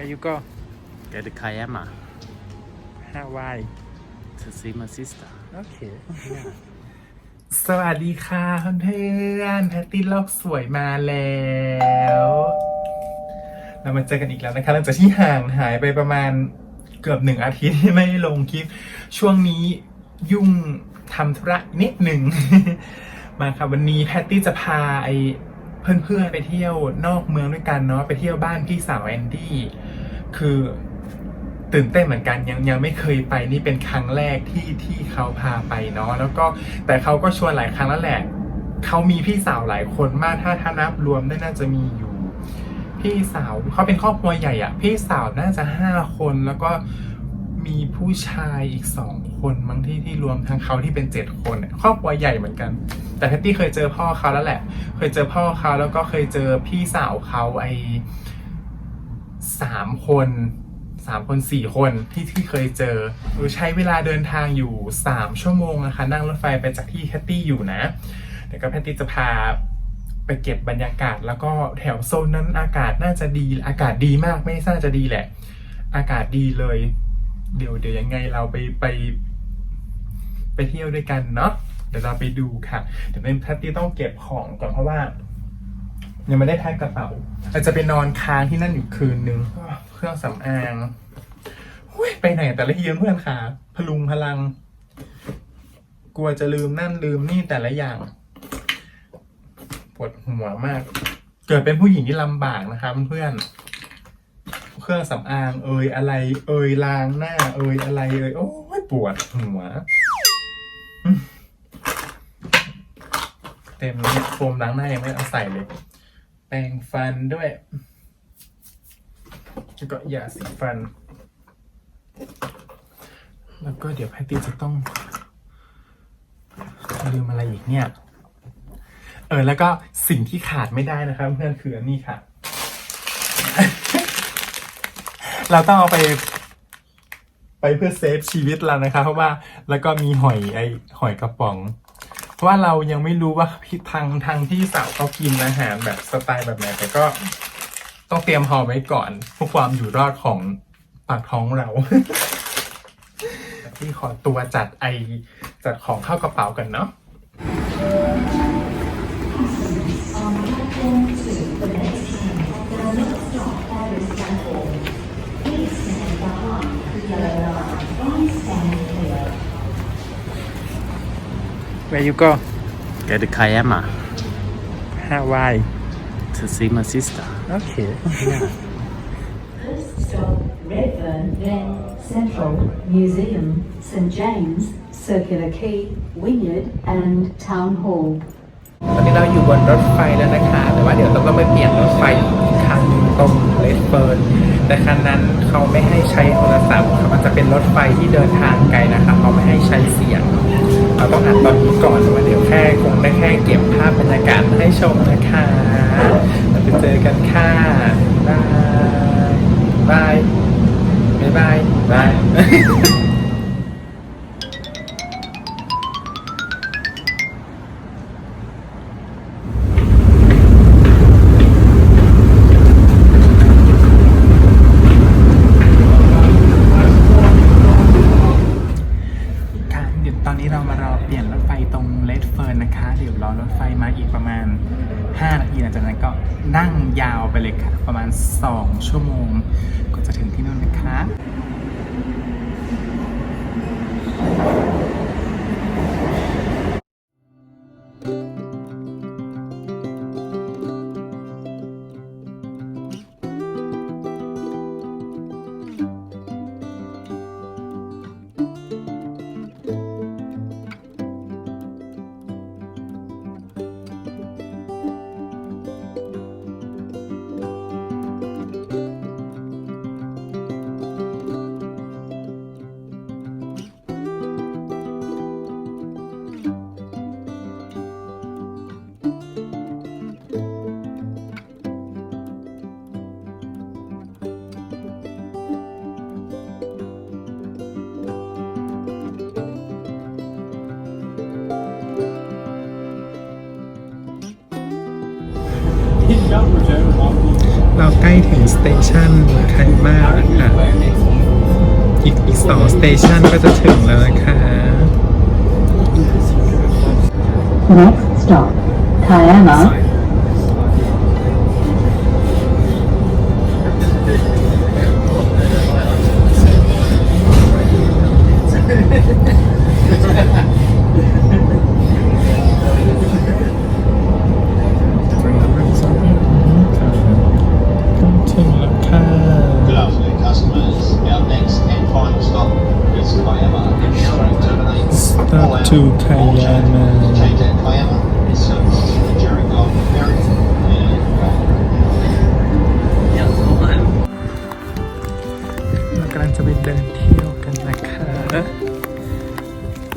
Where you go Get the Kayama Hawaii to see my sister. โอเคสวัสดีค่ะเพื่อนๆแพตตี้โลกสวยมาแล้ว เรามาเจอกันอีกแล้วนะคะ หลังจากที่ห่างหายไปประมาณเกือบหนึ่งอาทิตย์ที่ไม่ได้ลงคลิป ช่วงนี้ยุ่งทำธุระนิดหนึ่ง มาค่ะวันนี้แพตตี้จะพาไอเพื่อนๆไปเที่ยวนอกเมืองด้วยกันเนาะไปเที่ยวบ้านพี่สาวแอนดี้ คือตื่นเต้นเหมือนกันยังยังไม่เคยไปนี่เป็นครั้งแรกที่ที่เขาพาไปเนาะแล้วก็แต่เขาก็ชวนหลายครั้งแล้วแหละเขามีพี่สาวหลายคนมากถ้าถ้านับรวมน่าจะมีอยู่ พี่สาวเขาเป็นครอบครัวใหญ่อะพี่สาวน่าจะห้าคนแล้วก็มีผู้ชายอีกสองคนมั้งที่ที่รวมทั้งเขาที่เป็นเจ็ดคนครอบครัวใหญ่เหมือนกัน แต่แพตตี้เคยเจอพ่อเขาแล้วแหละ เคยเจอพ่อเขาแล้วก็เคยเจอพี่สาวเขาไอ สามคนสามคนสี่คนที่ที่เคยเจอใช้เวลาเดินทางอยู่สามชั่วโมงนะคะนั่งรถไฟไปจากที่แพตตี้อยู่นะเดี๋ยวก็แพตตี้จะพาไปเก็บบรรยากาศ แล้วก็แถวโซนนั้นอากาศน่าจะดีอากาศดีมากไม่น่าจะดีแหละ อากาศดีเลย เดี๋ยวเดี๋ยวยังไงเราไปไป ไปเที่ยวด้วยกันเนาะเดี๋ยวเราไปดูค่ะ เดี๋ยวแพตตี้ต้องเก็บของก่อนเพราะว่า ยังไม่ได้แพ็คกระเป๋า อาจจะไปนอนค้างที่นั่นอยู่คืนนึงเครื่องสำอางุ้ยไปไหนแต่ละทีเพื่อนค่ะ พลุงพลัง กลัวจะลืมนั่นลืมนี่แต่ละอย่างปวดหัวมาก เกิดเป็นผู้หญิงที่ลำบากนะคะเพื่อนเครื่องสำอางเอ่ยอะไร เอ่ยล้างหน้า เอ่ยอะไรเอ่ยโอ้ยปวดหัวเต็มเลยโฟมล้างหน้ายังไม่เอาใส่เลย แปรงฟันด้วย แล้วก็ยาสีฟัน แล้วก็เดี๋ยวแพตตี้จะต้องลืมอะไรอีกเนี่ย เออ แล้วก็สิ่งที่ขาดไม่ได้นะครับเพื่อนคืออันนี้ค่ะ เราต้องเอาไป ไปเพื่อเซฟชีวิตเรานะคะ เพราะว่าแล้วก็มีหอยไอหอยกระป๋อง ว่าเรายังไม่รู้ว่าทางทางที่สาวเขากินอาหารแบบสไตล์แบบไหนแต่ก็ต้องเตรียมพอไว้ก่อนเพื่อความอยู่รอดของปากท้องเรา ที่ขอตัวจัดไอจัดของเข้ากระเป๋ากันเนาะ Where you go Get the Kayama Hawaii to see my sister. โอเค First stop, Redfern, then Central, Museum, St James, Circular Quay, Wynyard and Town Hall. ตอนนี้เราอยู่บนรถไฟแล้วนะคะ แต่ว่าเดี๋ยวเราต้องไปเปลี่ยนรถไฟอีกคันหนึ่งตรงเลสเบิร์นแต่คันนั้นเขาไม่ให้ใช้โทรศัพท์ครับมันจะเป็นรถไฟที่เดินทางไกลนะคะ เขาไม่ให้ใช้เสียง เราต้องอัดตอนนี้ก่อนว่าเดี๋ยวแค่คงได้แค่เก็บภาพบรรยากาศมาให้ชมนะคะแล้วไปเจอกันค่ะบายบายบายบายบาย 5 นาทีหลังจากนั้นก็นั่งยาวไปเลยค่ะ ประมาณ 2 ชั่วโมง ก็จะถึงที่นู่นนะคะ เราใกล้ถึงสเตชันไคมาแล้วค่ะ อีกอีกสองสเตชันก็จะถึงแล้วนะคะ Next stop, Kayama. จะไปเดินเที่ยวกันนะคะ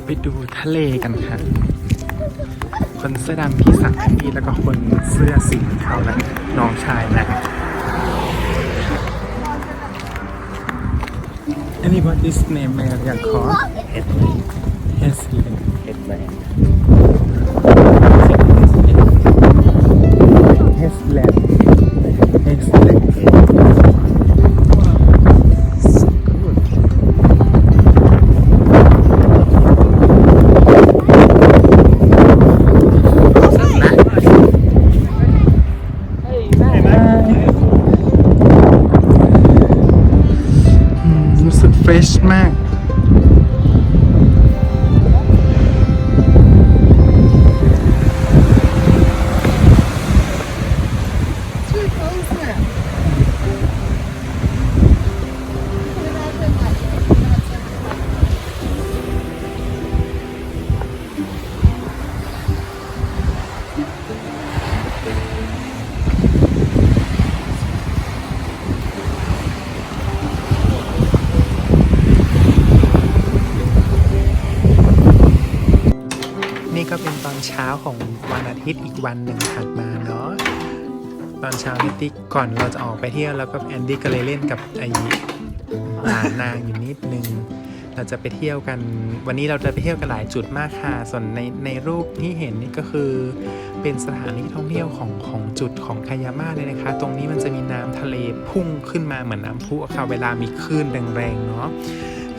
ไปดูทะเลกันค่ะ คนเสื้อดำพี่สาวพี่แล้วก็คนเสื้อสีเทานะน้องชายนะ Any what is name I can call? Yes. รู้สึ เช้าของวันอาทิตย์อีกวันหนึ่งถัดมาเนาะตอนเช้าพี่ติ๊กก่อนเราจะออกไปเที่ยวแล้วก็แอนดี้ก็เลยเล่นกับไอ้หลานนางอยู่นิดนึงเราจะไปเที่ยวกัน วันนี้เราจะไปเที่ยวกันหลายจุดมากค่ะ ส่วนในในรูปที่เห็นนี่ก็คือ เป็นสถานที่ท่องเที่ยวของของจุดของคายาม่าเลยนะคะ ตรงนี้มันจะมีน้ำทะเลพุ่งขึ้นมาเหมือนน้ำพุอะค่ะเวลามีคลื่นแรงๆเนาะ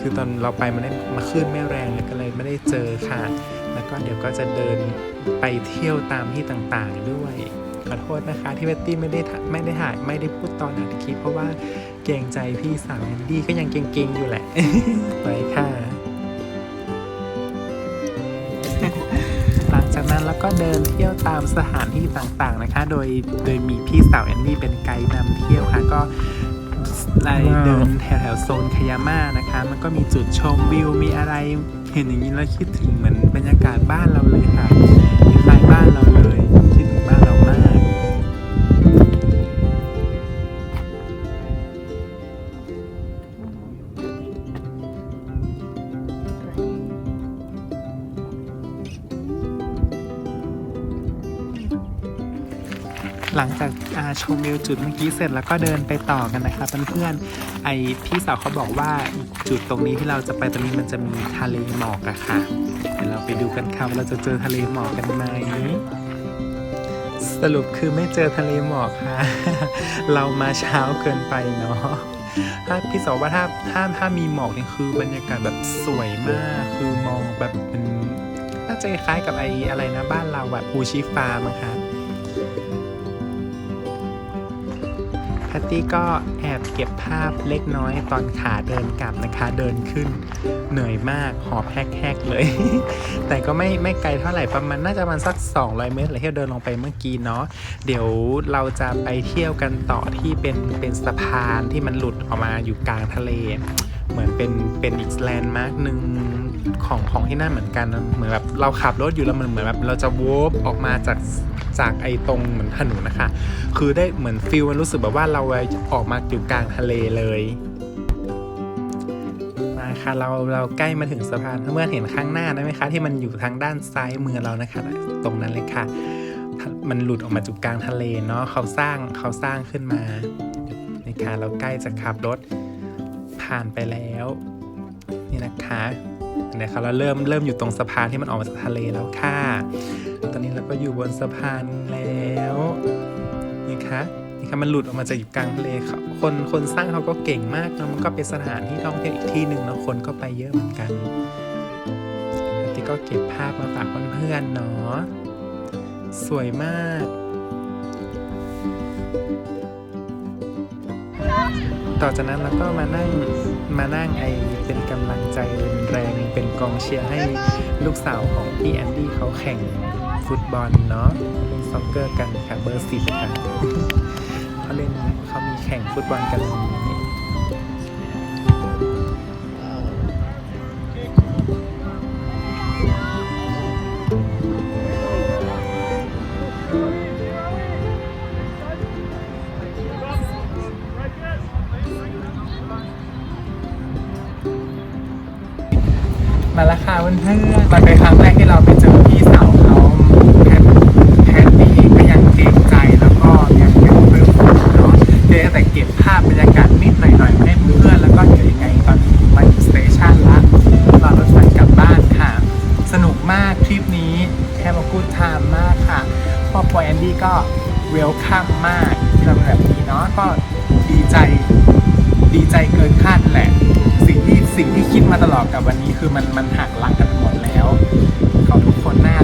คือตอนเราไปมันได้มาคลื่นไม่แรงเลยก็เลยไม่ได้เจอค่ะ แล้วก็เดี๋ยวก็จะเดินไปเที่ยวตามที่ต่างๆด้วย ขอโทษนะคะที่เวตตี้ไม่ได้ไม่ได้ถ่ายไม่ได้พูดตอนอัดคลิปเพราะว่าเกรงใจพี่สาวแอนดี้ก็ยังเก่งๆอยู่แหละ ไปค่ะ หลังจากนั้นแล้วก็เดินเที่ยวตามสถานที่ต่างๆนะคะ โดยโดยมีพี่สาวแอนดี้เป็นไกด์นำเที่ยวค่ะก็ไล่เดินแถวๆโซนคายาม่านะคะ มันก็มีจุดชมวิว มีอะไร เห็นอย่างนี้แล้วคิดถึงเหมือนบรรยากาศบ้านเราเลยค่ะคล้ายบ้านเราเลย หลังจากาชมวิวจุดเมื่อกี้เสร็จแล้วก็เดินไปต่อกันนะคะเพื่อนๆไอพี่สาวเขาบอกว่าจุดตรงนี้ที่เราจะไปตรงนี้มันจะมีทะเลหมอกอะค่ะเดี๋ยวเราไปดูกันค่ะว่าเราจะเจอทะเลหมอกกันไหมสรุปคือไม่เจอทะเลหมอกค่ะ เรามาเช้าเกินไปเนาะถ้าพี่สาวว่าถ้าถ้าถ้ามีหมอกนี่คือบรรยากาศแบบสวยมากคือมองแบบนน่าจะคล้ายกับไออะไรนะบ้านเราแบบภูชิฟามั้งคะ ตตี้ก็แอบเก็บภาพเล็กน้อยตอนขาเดินกลับนะคะเดินขึ้น เหนื่อยมากหอบแฮกๆเลย แต่ก็ไม่ไม่ไกลเท่าไหร่ประมาณน่าจะประมาณสัก 200 เมตรเลยที่เราเดินลงไปเมื่อกี้เนาะเดี๋ยวเราจะไปเที่ยวกันต่อที่เป็นเป็นสะพานที่มันหลุดออกมาอยู่กลางทะเล เหมือนเป็นเป็นอีกแลนด์มาร์กหนึ่งของของที่นั่นเหมือนกัน เหมือนแบบเราขับรถอยู่แล้วมันเหมือนแบบเราจะโวบออกมาจาก จากไอ้ตรงเหมือนถนนนะคะ คือได้เหมือนฟิลมันรู้สึกแบบว่าเราออกมาอยู่กลางทะเลเลยมาค่ะเราเราใกล้มาถึงสะพานเมื่อเห็นข้างหน้าได้ไหมคะ ที่มันอยู่ทางด้านซ้ายมือเรานะคะ ตรงนั้นเลยค่ะ มันหลุดออกมาจากกลางทะเลเนาะเขาสร้างเขาสร้างขึ้นมานี่ค่ะเราใกล้จะขับรถผ่านไปแล้ว นี่นะคะเนี่ยค่ะเราเริ่มเริ่มอยู่ตรงสะพานที่มันออกมาจากทะเลแล้วค่ะ ตอนนี้เราก็อยู่บนสะพานแล้วนี่คะนี่คะมันหลุดออกมาจากอยู่กลางทะเลเขาคนคนสร้างเขาก็เก่งมากแล้วมันก็เป็นสถานที่ท่องเที่ยวอีกที่หนึ่งเนาะคนก็ไปเยอะเหมือนกันที่ก็เก็บภาพมาฝากเพื่อนๆเนาะสวยมากต่อจากนั้นเราก็มานั่งมานั่งไอเป็นกำลังใจเป็นแรงเป็นกองเชียร์ให้ลูกสาวของพี่แอนดี้เขาแข่ง ฟุตบอลเนาะเล่นซ็อกเกอร์กันค่ะเบอร์สิบค่ะเขาเล่นเขามีแข่งฟุตบอลกัน คิดมาตลอดกับวันนี้คือมันมันหักหลังกันหมดแล้วเขาทุกคนน่า